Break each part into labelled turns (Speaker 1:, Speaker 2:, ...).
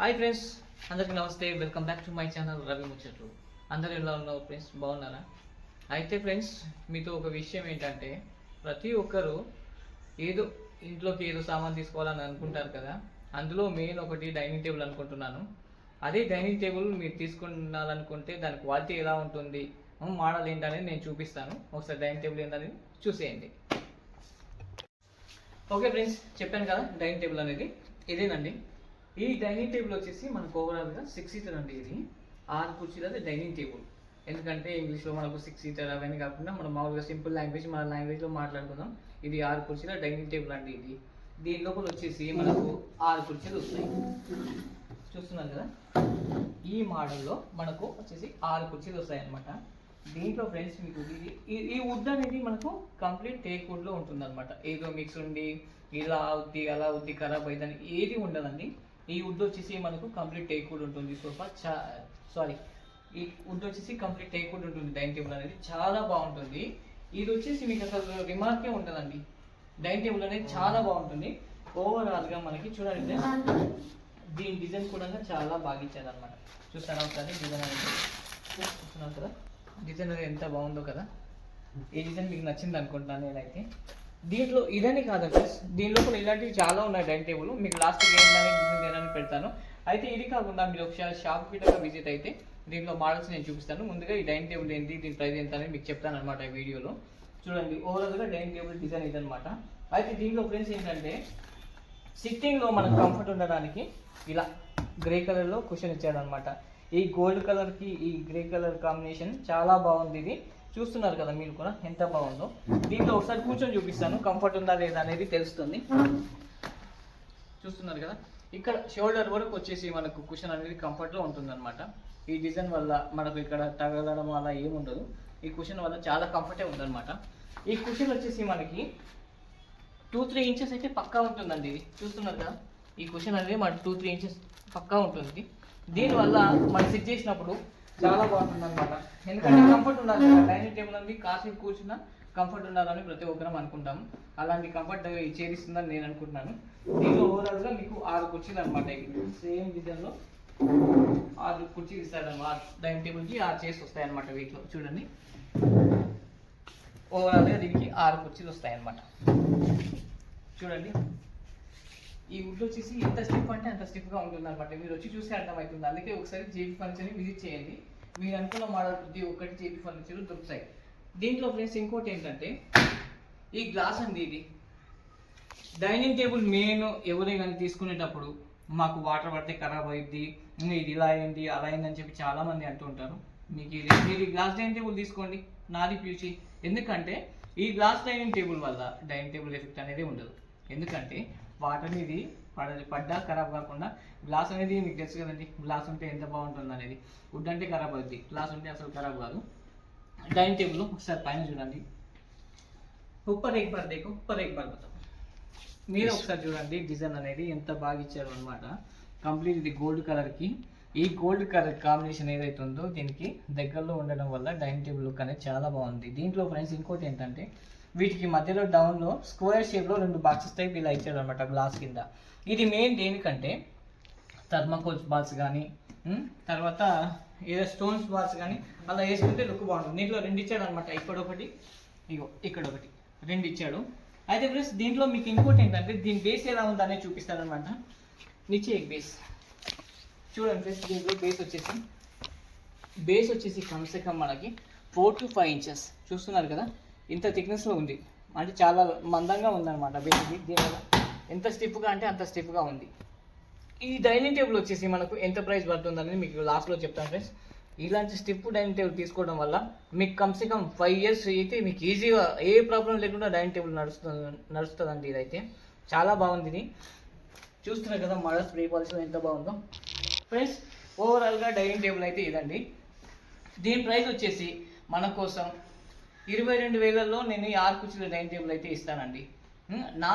Speaker 1: Hi friends అందరికీ నమస్తే. Welcome back to my channel Ravi ముచ్చట్లు అందరు ఎలా ఉన్నారు ఫ్రెండ్స్ బాగున్నారా? అయితే ఫ్రెండ్స్ మీతో ఒక విషయం ఏంటంటే ప్రతి ఒక్కరూ ఏదో ఇంట్లోకి ఏదో సామాన్ తీసుకోవాలని అనుకుంటారు కదా అందులో మెయిన్ ఒకటి డైనింగ్ టేబుల్ అనుకుంటున్నాను. అదే డైనింగ్ టేబుల్ మీరు తీసుకున్నారనుకుంటే దాని క్వాలిటీ ఎలా ఉంటుంది? మోడల్ ఏంటనేది నేను చూపిస్తాను. ఒకసారి డైనింగ్ టేబుల్ ఏంటనేది చూసేయండి. ఓకే ఫ్రెండ్స్ చెప్పాను కదా డైనింగ్ టేబుల్ అనేది ఇదేనండి. ఈ డైనింగ్ టేబుల్ వచ్చేసి మనకు ఓవరాల్గా సిక్స్ సీటర్ అండి ఇది. ఆరు కుర్చీలు అది డైనింగ్ టేబుల్. ఎందుకంటే ఇంగ్లీష్లో మనకు సిక్స్ సీటర్ అవన్నీ కాకుండా మనం మామూలుగా సింపుల్ లాంగ్వేజ్ మన లాంగ్వేజ్లో మాట్లాడుకుందాం. ఇది ఆరు కుర్చీల డైనింగ్ టేబుల్ అండి ఇది. దీని లోపల వచ్చేసి మనకు ఆరు కుర్చీలు వస్తాయి. చూస్తున్నారు కదా? ఈ మోడల్లో మనకు వచ్చేసి ఆరు కుర్చీలు వస్తాయి అనమాట దీంట్లో ఫ్రెండ్స్ మీకు ఇది ఈ- ఈ వుడ్ అనేది మనకు కంప్లీట్ టేక్ వుడ్లో ఉంటుంది అనమాట ఏదో మిక్స్ ఉండి ఇలా అవుద్ది అలా అవుద్ది ఖరాబ్ అవుతుంది ఏది ఉండదండి. ఈ వుడ్ వచ్చేసి మనకు కంప్లీట్ టేక్వుడ్ ఉంటుంది. సోఫా చా సారీ ఈ వుడ్ వచ్చేసి కంప్లీట్ టేక్వుడ్ ఉంటుంది. డైనింగ్ టేబుల్ అనేది చాలా బాగుంటుంది. ఇది వచ్చేసి మీకు అసలు రిమార్కే ఉంటుందండి డైనింగ్ టేబుల్ అనేది చాలా బాగుంటుంది. ఓవరాల్గా మనకి చూడండి దీని డిజైన్ కూడా చాలా బాగా ఇచ్చారు అనమాట చూస్తాను ఒకసారి డిజైన్ అనేది? చూస్తున్నారు కదా. డిజైన్ అనేది ఎంత బాగుందో కదా. ఈ డిజైన్ మీకు నచ్చింది అనుకుంటున్నాను నేనైతే. దీంట్లో ఇదని కాదండి. దీని లోపల ఇలాంటివి చాలా ఉన్నాయి డైనింగ్ టేబుల్. మీకు లాస్ట్ ఏంటనే పెడతాను. అయితే ఇది కాకుండా మీరు ఒకసారి షాప్ గిట్ట విజిట్ అయితే దీంట్లో మోడల్స్ నేను చూపిస్తాను. ముందుగా ఈ డైనింగ్ టేబుల్ ఏంటి దీని ప్రైస్ ఎంత అనేది మీకు చెప్తాను అనమాట ఈ వీడియోలో. చూడండి ఓవరాల్గా డైనింగ్ టేబుల్ డిజైన్ ఇదనమాట అయితే దీంట్లో ఫ్రెండ్స్ ఏంటంటే సిట్టింగ్లో మనకు కంఫర్ట్ ఉండడానికి ఇలా గ్రే కలర్లో క్వశ్చన్ ఇచ్చాడనమాట ఈ గోల్డ్ కలర్కి ఈ గ్రే కలర్ కాంబినేషన్ చాలా బాగుంది ఇది. చూస్తున్నారు కదా మీరు కూడా ఎంత బాగుందో. దీంట్లో ఒకసారి కూర్చొని చూపిస్తాను కంఫర్ట్ ఉందా లేదా అనేది తెలుస్తుంది. చూస్తున్నారు కదా? ఇక్కడ షోల్డర్ వరకు వచ్చేసి మనకు కుషన్ అనేది కంఫర్ట్లో ఉంటుందన్నమాట. ఈ డిజైన్ వల్ల మనకు ఇక్కడ తగలడం అలా ఏముండదు ఈ కుషన్ వల్ల చాలా కంఫర్టే ఉందన్నమాట. ఈ కుషన్ వచ్చేసి మనకి టూ త్రీ ఇంచెస్ అయితే పక్కా ఉంటుందండి ఇది. చూస్తున్నారు కదా? ఈ క్వశ్చన్ అనేది మనకు టూ త్రీ ఇంచెస్ పక్కా ఉంటుంది. దీనివల్ల మనం సిట్ చేసినప్పుడు చాలా బాగుంటుంది అనమాట ఎందుకంటే కంఫర్ట్ ఉండాలి డైనింగ్ టేబుల్ అనేది కాసేపు కూర్చున్నా కంఫర్ట్ ఉండాలని ప్రతి ఒక్కరం అనుకుంటాము. అలాంటి కంఫర్ట్ చేరిస్తుందని నేను అనుకుంటున్నాను. దీనిలో ఓవరాల్గా మీకు ఆరు కుర్చీలు అనమాట సేమ్ డిజైన్లో ఆరు కుర్చీలు ఇస్తారన్నమాట. డైనింగ్ టేబుల్కి ఆరు చేసి వస్తాయి అనమాట వీటిలో. చూడండి. ఓవరాల్గా దీనికి ఆరు కుర్చీలు వస్తాయి అనమాట చూడండి. ఈ వుడ్ వచ్చేసి ఎంత స్టిఫ్ అంటే అంత స్టిఫ్గా ఉంటుంది అనమాట మీరు వచ్చి చూస్తే అర్థమవుతుంది. అందుకే ఒకసారి జేపీ ఫర్నిచర్ని విజిట్ చేయండి. మీరు అనుకున్న మోడల్ ప్రతి ఒక్కటి జేబీ ఫర్నిచర్ దొరుకుతాయి. దీంట్లో ఫ్రెండ్స్ ఇంకోటి ఏంటంటే ఈ గ్లాస్ అండి ఇది. డైనింగ్ టేబుల్ మెయిన్ ఎవరే కానీ తీసుకునేటప్పుడు మాకు వాటర్ పడితే ఖరాబ్ అయింది ఇది ఇలా అయింది అలా అయింది అని చెప్పి చాలా మంది అంటుంటారు మీకు ఇది మీరు ఈ గ్లాస్ డైనింగ్ టేబుల్ తీసుకోండి. నాది ప్యూచి ఎందుకంటే ఈ గ్లాస్ డైనింగ్ టేబుల్ వల్ల డైనింగ్ టేబుల్ ఎఫెక్ట్ అనేది ఉండదు. ఎందుకంటే వాటర్ అనేది పడ పడ్డా ఖరాబ్ కాకుండా గ్లాస్ అనేది మీకు తెలుసు కదండి. గ్లాస్ ఉంటే ఎంత బాగుంటుంది అనేది. వుడ్ అంటే ఖరాబ్ అవుద్ది. గ్లాస్ ఉంటే అసలు ఖరాబ్ కాదు. డైనింగ్ టేబుల్ ఒకసారి పైన చూడండి. ఉప్పర్ ఎగ్ బార్ దేకు ఉప్పర్ ఎగ్ బతాం మీరు ఒకసారి చూడండి. డిజైన్ అనేది ఎంత బాగా ఇచ్చారు అనమాట కంప్లీట్ ఇది గోల్డ్ కలర్కి. ఈ గోల్డ్ కలర్ కాంబినేషన్ ఏదైతే ఉందో దీనికి దగ్గరలో ఉండడం వల్ల డైనింగ్ టేబుల్ లుక్ అనేది చాలా బాగుంది. దీంట్లో ఫ్రెండ్స్ ఇంకోటి ఏంటంటే వీటికి మధ్యలో డౌన్లో స్క్వేర్ షేప్లో రెండు బాక్సెస్ టైప్ ఇలా ఇచ్చారు అనమాట గ్లాస్ కింద. ఇది మెయిన్ దేనికంటే థర్మాకోల్స్ బాల్స్ కానీ తర్వాత ఏదో స్టోన్స్ బాల్స్ కానీ అలా వేసుకుంటే లుక్ బాగుంటుంది. దీంట్లో రెండు ఇచ్చాడు అనమాట ఇక్కడ ఒకటి ఇగో ఇక్కడ ఒకటి రెండు ఇచ్చాడు. అయితే ఫ్రెండ్స్ దీంట్లో మీకు ఇంకోటి ఏంటంటే దీని బేస్ ఎలా ఉందనే చూపిస్తానమాట నిచ్చే ఎగ్ బేస్ చూడండి ఫ్రెండ్స్ దీంట్లో బేస్ వచ్చేసి బేస్ వచ్చేసి కమ్సే కమ్ మనకి ఫోర్ టు ఫైవ్ ఇంచెస్ చూస్తున్నారు కదా? ఇంత థిక్నెస్లో ఉంది. అంటే చాలా మందంగా ఉందన్నమాట బేసిక్ దీనివల్ల ఎంత స్టిప్గా అంటే అంత స్టిప్గా ఉంది. ఈ డైనింగ్ టేబుల్ వచ్చేసి మనకు ఎంత ప్రైస్ పడుతుందని మీకు లాస్ట్లో చెప్తాను ఫ్రెండ్స్ ఇలాంటి స్టిప్ డైనింగ్ టేబుల్ తీసుకోవడం వల్ల మీకు కమ్సే కమ్ ఫైవ్ ఇయర్స్ అయితే మీకు ఈజీగా ఏ ప్రాబ్లం లేకుండా డైనింగ్ టేబుల్ నడుస్తుంది నడుస్తుందండి ఇదైతే. చాలా బాగుంది ఇది. చూస్తున్నారు కదా మడ స్ప్రే పాలిసి ఎంత బాగుందో. ఫ్రెండ్స్ ఓవరాల్గా డైనింగ్ టేబుల్ అయితే ఇదండి. దీని ప్రైస్ వచ్చేసి మన కోసం ఇరవై రెండు వేలలో నేను ఈ ఆరు కుర్చీల డైనింగ్ టేబుల్ అయితే ఇస్తానండి. నా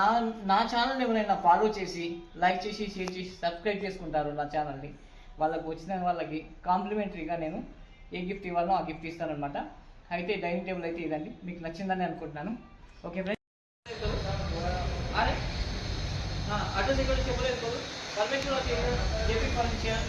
Speaker 1: నా నా ఛానల్ ఎవరైనా ఫాలో చేసి లైక్ చేసి షేర్ చేసి సబ్స్క్రైబ్ చేసుకుంటారు నా ఛానల్ని. వాళ్ళకు వచ్చిన వాళ్ళకి కాంప్లిమెంటరీగా నేను ఏ గిఫ్ట్ ఇవ్వాలో ఆ గిఫ్ట్ ఇస్తానమాట అయితే డైనింగ్ టేబుల్ అయితే ఇదండి. మీకు నచ్చిందని అనుకుంటున్నాను. Okay friends. అడ్రస్ ఆటో చెప్పలేదు. పర్మిషన్ చెప్పి పర్మిషన్